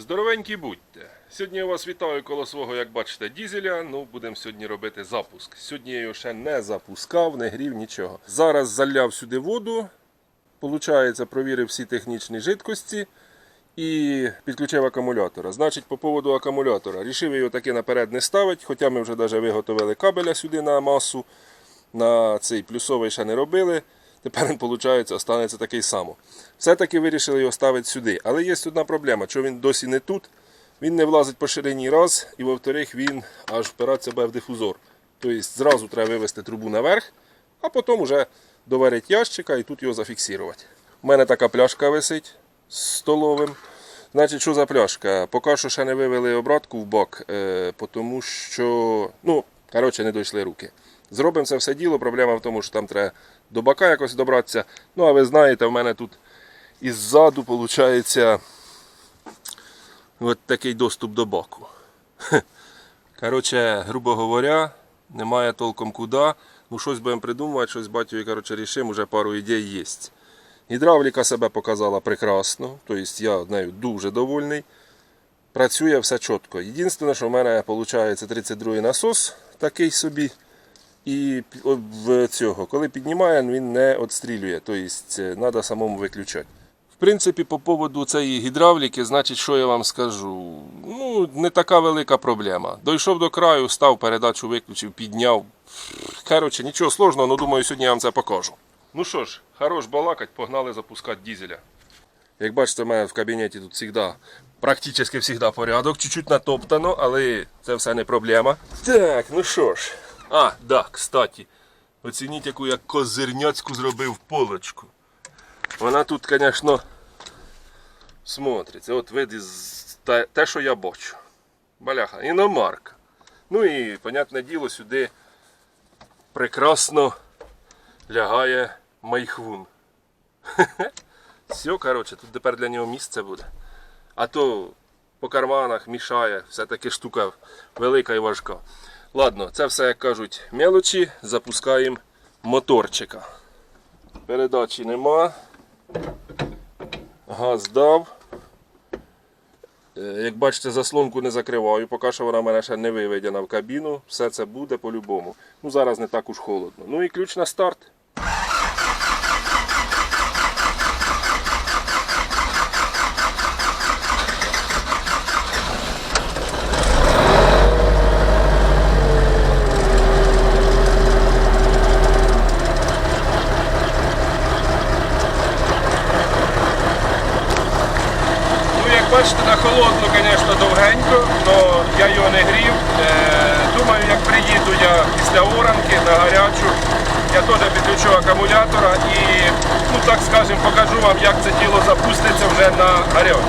Здоровенькі будьте! Сьогодні я вас вітаю коло свого, як бачите, дізеля. Ну, будемо сьогодні робити запуск. Сьогодні я його ще не запускав, не грів нічого. Зараз заляв сюди воду. Получається, провірив всі технічні жидкості і підключив акумулятора. Значить, по поводу акумулятора. Рішив його таки наперед не ставити, хоча ми вже навіть виготовили кабеля сюди на масу. На цей плюсовий ще не робили. Тепер він, виходить, останеться такий само. Все-таки вирішили його ставити сюди. Але є одна проблема, що він досі не тут. Він не влазить по ширині раз, і во-вторых, він аж впиратися буде в дифузор. Тобто зразу треба вивести трубу наверх, а потім вже доварити ящика і тут його зафіксувати. У мене така пляшка висить з столовим. Значить, що за пляшка? Поки що ще не вивели обратку в бок, е, тому що, ну, коротше, не дійшли руки. Зробимо це все діло. Проблема в тому, що там треба до бака якось добратися. Ну, а ви знаєте, в мене тут іззаду, виходить, от такий доступ до баку. Коротше, грубо говоря, немає толком куди. Ну, щось будемо придумувати, щось з батькою, коротше, рішимо, вже пару ідей є. Гідравліка себе показала прекрасно, тобто я нею дуже довольний. Працює все чітко. Єдине, що в мене виходить 32 насос такий собі. І в цього, коли піднімає, він не відстрілює, тобто треба самому виключати. В принципі, по поводу цієї гідравліки, значить, що я вам скажу? Ну, не така велика проблема. Дійшов до краю, став, передачу виключив, підняв. Коротше, нічого сложного, але думаю, сьогодні я вам це покажу. Ну що ж, хорош балакать, погнали запускати дізеля. Як бачите, в мене в кабінеті тут завжди, практично завжди порядок, чуть-чуть натоптано, але це все не проблема. Так, ну що ж. А, да, кстати, оцініть, яку я козирняцьку зробив полочку. Вона тут, звісно, смотриться. От вид із те, те, що я бачу. Баляха, іномарка. Ну і, понятне діло, сюди прекрасно лягає майхвун. Все, коротше, тут тепер для нього місце буде. А то по карманах мішає, все-таки штука велика і важка. Ладно, це все, як кажуть, мелочі. Запускаємо моторчика. Передачі нема. Газ дав. Е, Як бачите, заслонку не закриваю, поки що вона мене ще не виведена в кабіну. Все це буде по-любому. Ну зараз не так уж холодно. Ну і ключ на старт. Ну, як бачите, на холодну, звісно, довгенько, але я його не грів. Е, Думаю, як приїду я після оранки на гарячу, я теж підключу акумулятора і, ну так скажемо, покажу вам, як це діло запуститься вже на гарячу.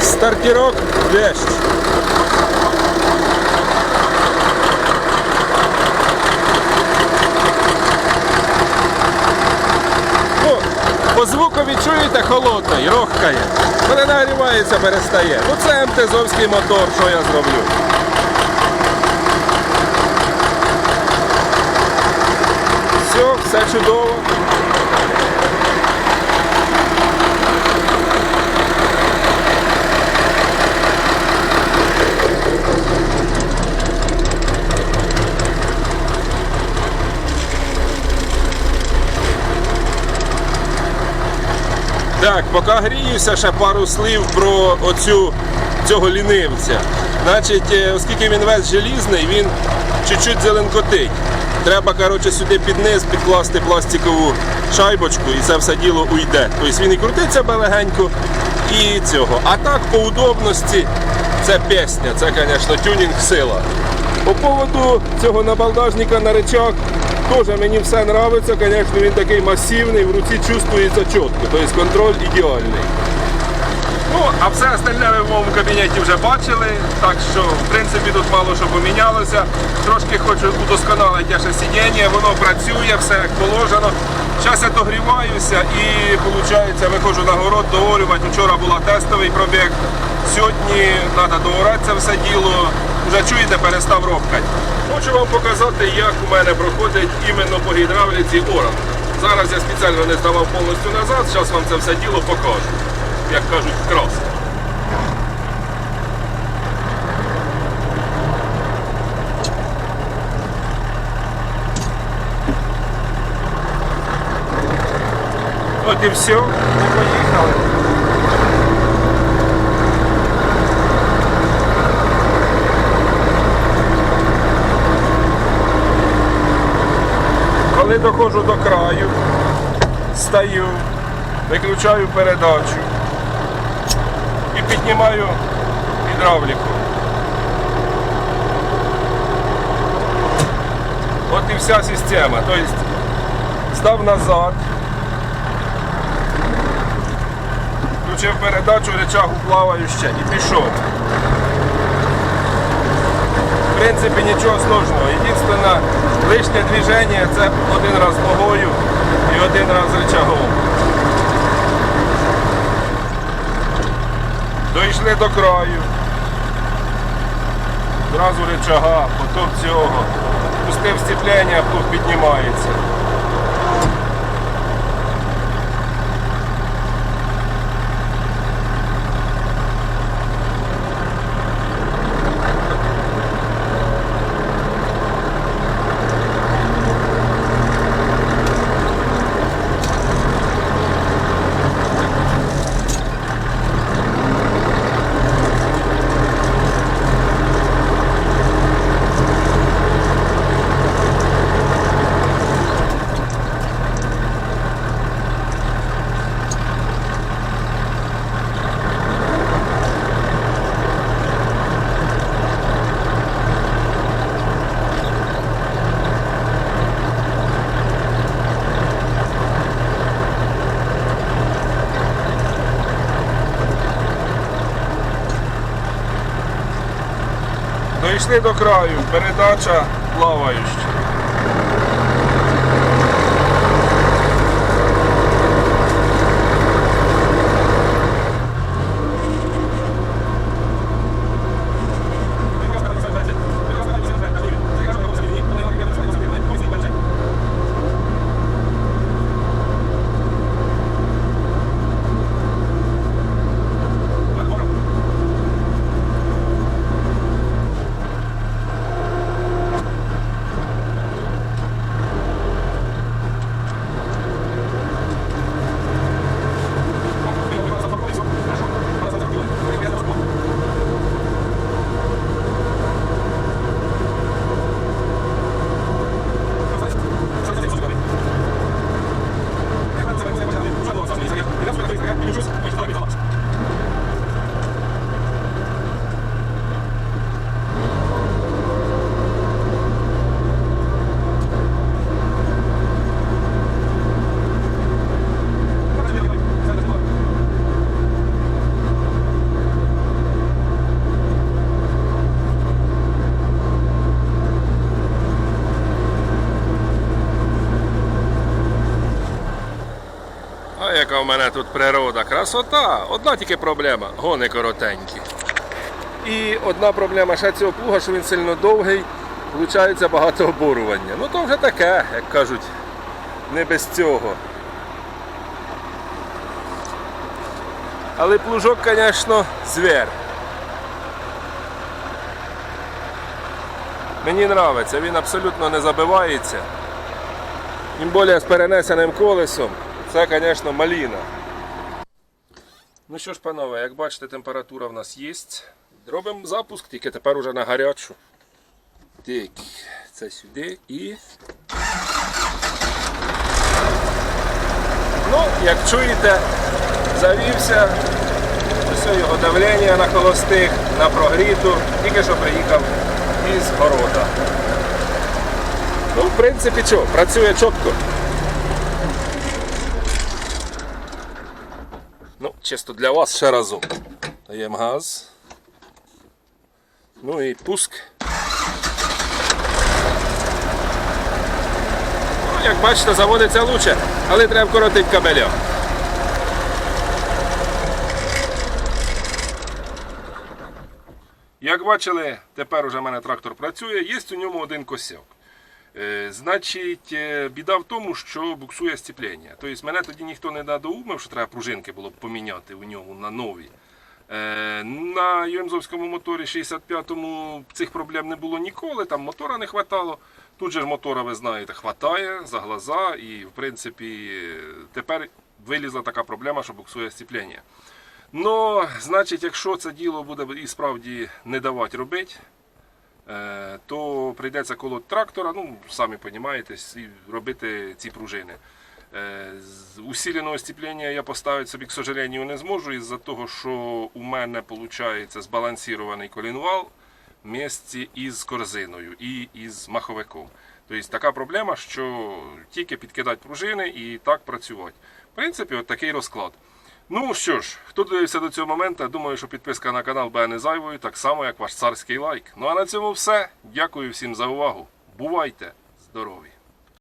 Стартірок дещ. Ну, по звуку відчуєте холодний, рохкає. Коли нагрівається, перестає. Ну це МТЗовський мотор, що я зроблю. Все, все чудово. Так, поки гріюся, ще пару слів про оцю цього лінивця. Значить, е, оскільки він весь желізний, він чуть-чуть зеленкотить. Треба коротше, сюди під низ підкласти пластикову шайбочку і це все діло уйде. Тобто він і крутиться би легенько і цього. А так по удобності це пісня, це, звісно, тюнінг сила. По поводу цього набалдажника на речах, теж мені все подобається. Звісно, він такий масивний, в руці чувствується чітко, тобто контроль ідеальний. Ну, а все остальне ви в моєму кабінеті вже бачили, так що в принципі тут мало що помінялося. Трошки хочу удосконалити ще сидіння, воно працює, все як положено. Зараз я догріваюся і виходить, виходжу на город доорювати. Вчора була тестовий пробіг. Сьогодні треба доорати це все діло. Вже чуєте, перестав робкати. Хочу вам показати, як у мене проходить іменно по гідравліці оран. Зараз я спеціально не здавав повністю назад, зараз вам це все діло покажу. Як кажуть, вкрас. От і все, і поїхали. Коли доходжу до краю, стаю, виключаю передачу і піднімаю гідравліку. От і вся система. Тобто здав назад, включив передачу, речагу плаваю ще і пішов. Принципі, нічого сложного. Єдине, лишнє движення це один раз ногою і один раз рычагом. Дійшли до краю. Одразу рычага, потоп цього. Пустив стіплення, плуг піднімається. Дійшли до краю, передача плаваюча. В мене тут природа, красота. Одна тільки проблема гони коротенькі. І одна проблема ще цього плуга, що він сильно довгий, виходить багато оборування. Ну то вже таке, як кажуть, не без цього. Але плужок, звісно, звір. Мені подобається, він абсолютно не забивається. Тим більше з перенесеним колесом. Це, звісно, маліна. Ну що ж, панове, як бачите, температура в нас є. Робимо запуск, тільки тепер уже на гарячу. Так, це сюди і. Ну, як чуєте, завівся. Ось його давлення на холостих, на прогріту, тільки що приїхав із города. Ну, в принципі, що, працює чітко. Чисто для вас ще разом. Даємо газ. Ну і пуск. Ну, як бачите, заводиться лучше, але треба вкоротити кабеля. Як бачили, тепер уже в мене трактор працює, є у ньому один косяк. Е, Значить, е, біда в тому, що буксує стіплення. Тобто мене тоді ніхто не надоумив, що треба пружинки було б поміняти у ньому на нові. Е, На Юемзовському моторі 65-му цих проблем не було ніколи, там мотора не хватало. Тут же ж мотора, ви знаєте, хватає за глаза, і в принципі тепер вилізла така проблема, що буксує сцеплення. Ну, значить, якщо це діло буде і справді не давати робити, то прийдеться колоть трактора, ну, самі розумієте, і робити ці пружини. Е, з Усиленого степлення я поставити собі, к сожалению, не зможу, із-за того, що у мене виходить збалансований колінвал в місці із корзиною і із маховиком. Тобто така проблема, що тільки підкидати пружини і так працювати. В принципі, от такий розклад. Ну що ж, хто дивився до цього моменту, думаю, що підписка на канал буде не зайвою, так само, як ваш царський лайк. Ну а на цьому все. Дякую всім за увагу. Бувайте здорові!